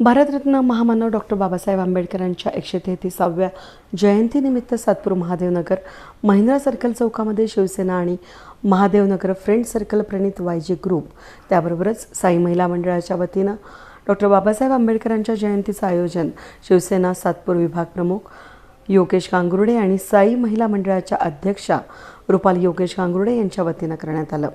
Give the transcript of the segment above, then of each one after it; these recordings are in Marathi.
भारतरत्न महामानव डॉक्टर बाबासाहेब आंबेडकरांच्या एकशे तेहतीसाव्या जयंतीनिमित्त सातपूर महादेवनगर महिंद्रा सर्कल चौकामध्ये शिवसेना आणि महादेवनगर फ्रेंड सर्कल प्रणित वायजी ग्रुप त्याबरोबरच साई महिला मंडळाच्या वतीनं डॉक्टर बाबासाहेब आंबेडकरांच्या जयंतीचं आयोजन शिवसेना सातपूर विभाग प्रमुख योगेश गांगुर्डे आणि साई महिला मंडळाच्या अध्यक्षा रुपाल योगेश गांगुर्डे यांच्या वतीनं करण्यात आलं.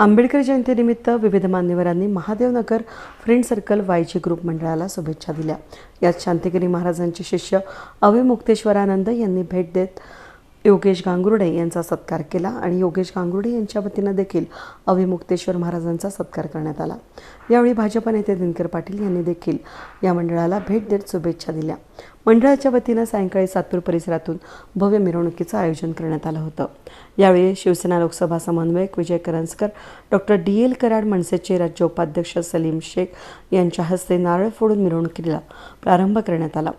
आंबेडकर जयंतीनिमित्त विविध मान्यवरांनी Mahadevnagar friend circle YG group मंडळाला शुभेच्छा दिल्या. यात शांतिगिरी महाराजांचे शिष्य अवे मुक्तेश्वरानंद यांनी भेट देत योगेश गांगुर्डे यांचा सत्कार केला आणि योगेश गांगुर्डे यांच्या वतीनं देखील अविमुक्तेश्वर महाराजांचा सत्कार करण्यात आला. यावेळी भाजप नेते दिनकर पाटील यांनी देखील या मंडळाला भेट देत शुभेच्छा दिल्या. मंडळाच्या वतीनं सायंकाळी सातपूर परिसरातून भव्य मिरवणुकीचं आयोजन करण्यात आलं होतं. यावेळी शिवसेना लोकसभा समन्वयक Vijay Karanjkar doctor D. L. Karad मनसेचे राज्य उपाध्यक्ष सलीम शेख यांच्या हस्ते नारळ फोडून मिरवणुकीला प्रारंभ करण्यात आला.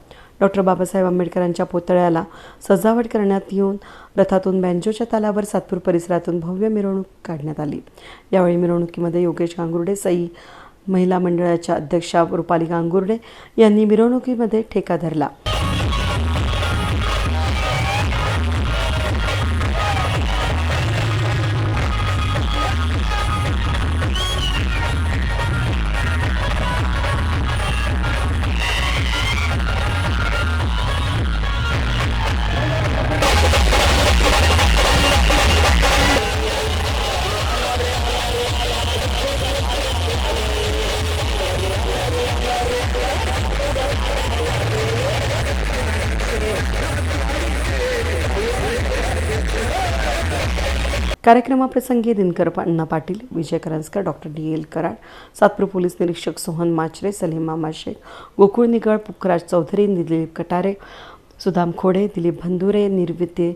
डॉक्टर बाबासाहेब आंबेडकरांच्या पुतळ्याला सजावट करण्यात येऊन रथातून बँजोच्या तालावर सातपूर परिसरातून भव्य मिरवणूक काढण्यात आली. यावेळी मिरवणुकीमध्ये योगेश गांगुर्डे सई महिला मंडळाच्या अध्यक्षा रुपाली गांगुर्डे यांनी मिरवणुकीमध्ये ठेका धरला. कार्यक्रमाप्रसंगी Dinkar Anna Patil Vijay Karanjkar doctor D L Karad Satpur police निरीक्षक सोहन माचरे सलीम मामा शेख गोकुळ निगळ पुखराज चौधरी दिलीप कटारे सुदाम खोडे दिलीप भंदुरे निर्विते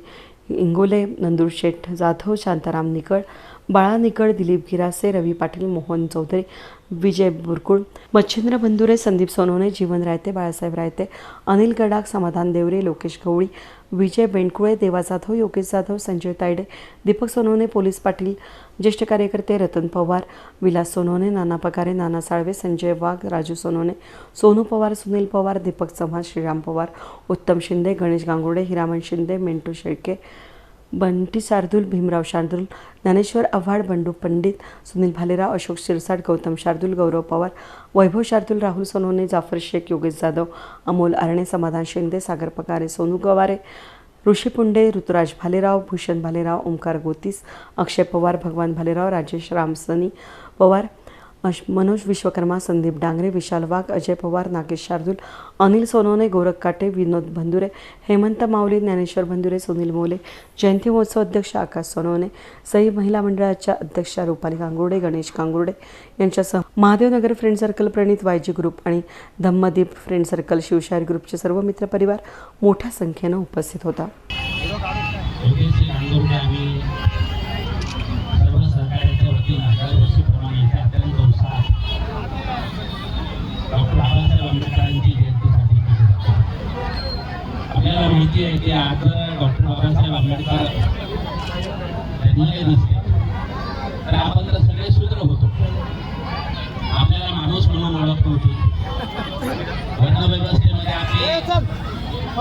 इंगोले नंदूर शेठ जाधव शांताराम निकळ बाळानिकड दिलीप गिरासे रवी पाटील मोहन चौधरी विजय बुरकुळ मच्छिंद्र बंधुरे संदीप सोनवणे जीवन रायते बाळासाहेब रायते अनिल गडाख समाधान देवरे लोकेश गवळी विजय बेंडकुळे देवा जाधव योगेश जाधव संजय तायडे दीपक सोनवणे पोलीस पाटील ज्येष्ठ कार्यकर्ते रतन पवार विलास सोनवणे नाना पगारे नाना साळवे संजय वाघ राजू सोनवणे सोनू पवार सुनील पवार दीपक चव्हाण श्रीराम पवार उत्तम शिंदे गणेश गांगुर्डे हिरामण शिंदे मिंटू शेळके बंटी शार्दूल भीमराव शार्दूल ज्ञानेश्वर आव्हाड बंडू पंडित सुनील भालेराव अशोक शिरसाट गौतम शार्दूल गौरव पवार वैभव शार्दूल राहुल सोनवणे जाफर शेख योगेश जाधव अमोल आरणे समाधान शिंदे सागर पकारे सोनू गवारे ऋषी पुंडे ऋतुराज भालेराव भूषण भालेराव ओंकार गोतीस अक्षय पवार भगवान भालेराव राजेश रामसनी पवार अश मनोज विश्वकर्मा संदीप डांगरे विशाल वाघ अजय पवार नागेश शार्दूल अनिल सोनवणे गोरख काटे विनोद भंदुरे हेमंत माऊली ज्ञानेश्वर बंधुरे सुनील मोले जयंती महोत्सव अध्यक्ष आकाश सोनवणे सई महिला मंडळाच्या अध्यक्षा रुपाली कांगुर्डे गणेश कांगुर्डे यांच्यासह महादेवनगर फ्रेंड सर्कल प्रणित वायजी ग्रुप आणि धम्मदीप फ्रेंड सर्कल शिवशाहीर ग्रुपचे सर्व मित्रपरिवार मोठ्या संख्येनं उपस्थित होता. की आज डॉक्टर बाबासाहेब आंबेडकर जन्मले नसते तर आपण तर सगळे शूद्र होतो. आपल्याला माणूस म्हणून ओळख नव्हती वर्णव्यवस्थेमध्ये आपली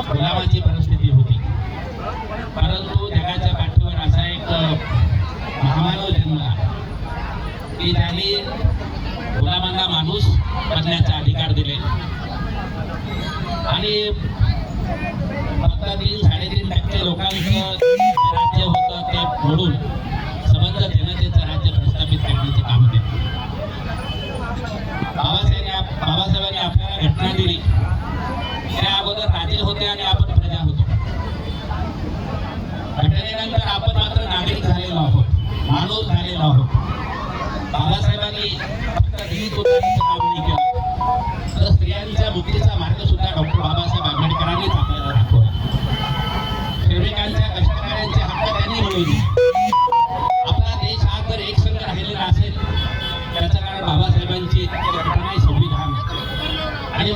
गुलामाची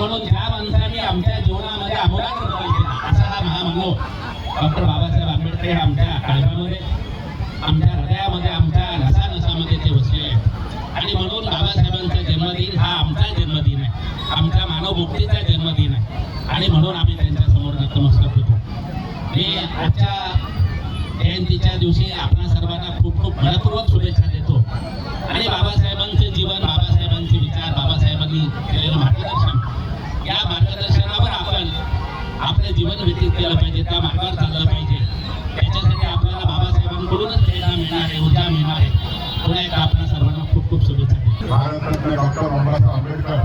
म्हणून ज्या माणसाने आमच्या जीवनामध्ये आमूलाग्र बदल केला. असा हा महामानव डॉक्टर बाबासाहेब आंबेडकर हे आमच्या काळजामध्ये आमच्या हृदयामध्ये आमच्या नसानसामध्ये ते वसलेले आहेत. आणि म्हणून बाबासाहेबांचा जन्मदिन हा आमचा जन्मदिन आहे. आमच्या मानवमुक्तीचा जन्मदिन आहे. आणि म्हणून जीवन व्यतीत केलं पाहिजे त्या मार्गावर चाललं पाहिजे. त्याच्यासाठी आपल्याला बाबासाहेबांकडूनच प्रेरणा मिळणार आहे ऊर्जा मिळणार आहे. पुन्हा एकदा आपल्या सर्वांना खूप खूप शुभेच्छा भारतरत्न डॉक्टर बाबासाहेब आंबेडकर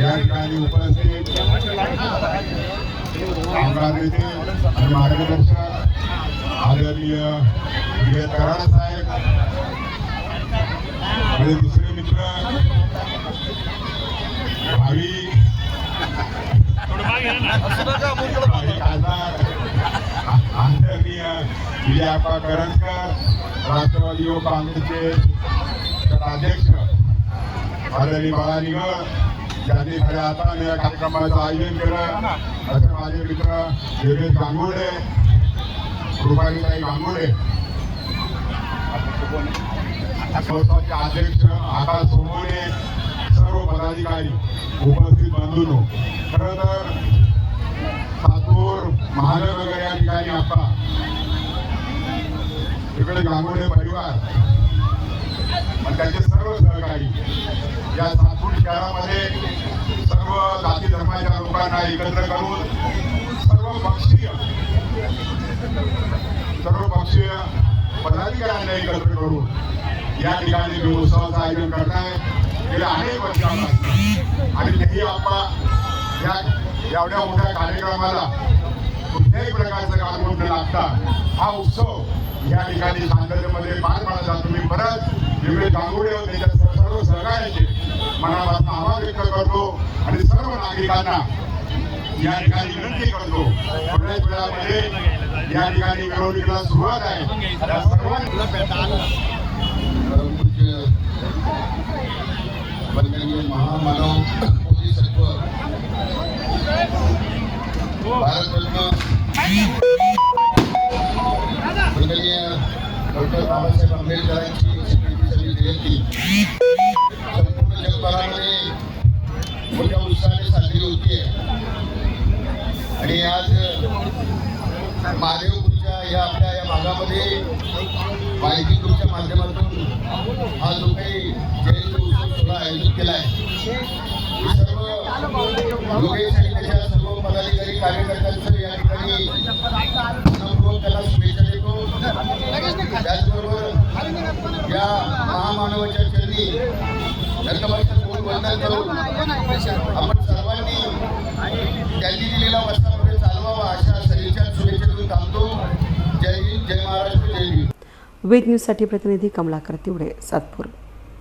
या ठिकाणी उपस्थित. आमदार नेते आणि मार्गदर्शक आदरणीय विजय कराड साहेब आणि दुसरे मित्र भावी. आदरणीय विजयाप्पा करंजकर राष्ट्रवादी व काँग्रेसचे अध्यक्ष आदरणीय बाळा निगड यांनी खऱ्या हाताने या कार्यक्रमाचं आयोजन केलं. असे माझे मित्र योगेश गांगुर्डे रुपालीताई गांगुर्डे. संस्थाचे अध्यक्ष आकाश सोमोने सर्व पदाधिकारी उपस्थित बंधूंनो खरं तर सातूर महानगर या ठिकाणी आता इकडे गांगोडे परिवार आणि त्यांचे सर्व सहकारी या सातूर शहरामध्ये सर्व जाती धर्माच्या लोकांना एकत्र करून सर्व पक्षीय सर्व पक्षीय पदाधिकाऱ्यांना एकत्र करून या ठिकाणी मी उत्सवाचं आयोजन करताय गेल्या अनेक वर्षांपासून. आणि तेही आपण या एवढ्या मोठ्या कार्यक्रमाला कुठल्याही प्रकारचं कालवंत न लागता हा उत्सव या ठिकाणी शांततेमध्ये पार पाडला. जातो मी परत वेगळे गांगुडे व त्याच्या सर्व सहकार्याचे मनापासून आभार व्यक्त करतो आणि सर्व नागरिकांना या ठिकाणी विनंती करतो. थोड्याच वेळामध्ये या ठिकाणी मिरवणुकीला सुरुवात आहे. सर्वांना वंदनीय महामानव बोधिसत्व भारतरत्न डॉक्टर बाबासाहेब आंबेडकरांची एकविसावी जयंती संपूर्ण जगभरामध्ये मोठ्या उत्साहाने साजरी आणि आज महादेवपूरच्या या आपल्या या भागामध्ये माहिती माध्यमातून महामानवाच्या चरणी वंदन करून आपण सर्वांनी त्यांनी दिलेला वस्तापुढे चालवावा अशा सदिच्छा शुभेच्छा देऊन थांबतो. जय हिंद जय महाराष्ट्र जय भीम वेद न्यूजसाठी प्रतिनिधी कमलाकर तिवडे सातपूर.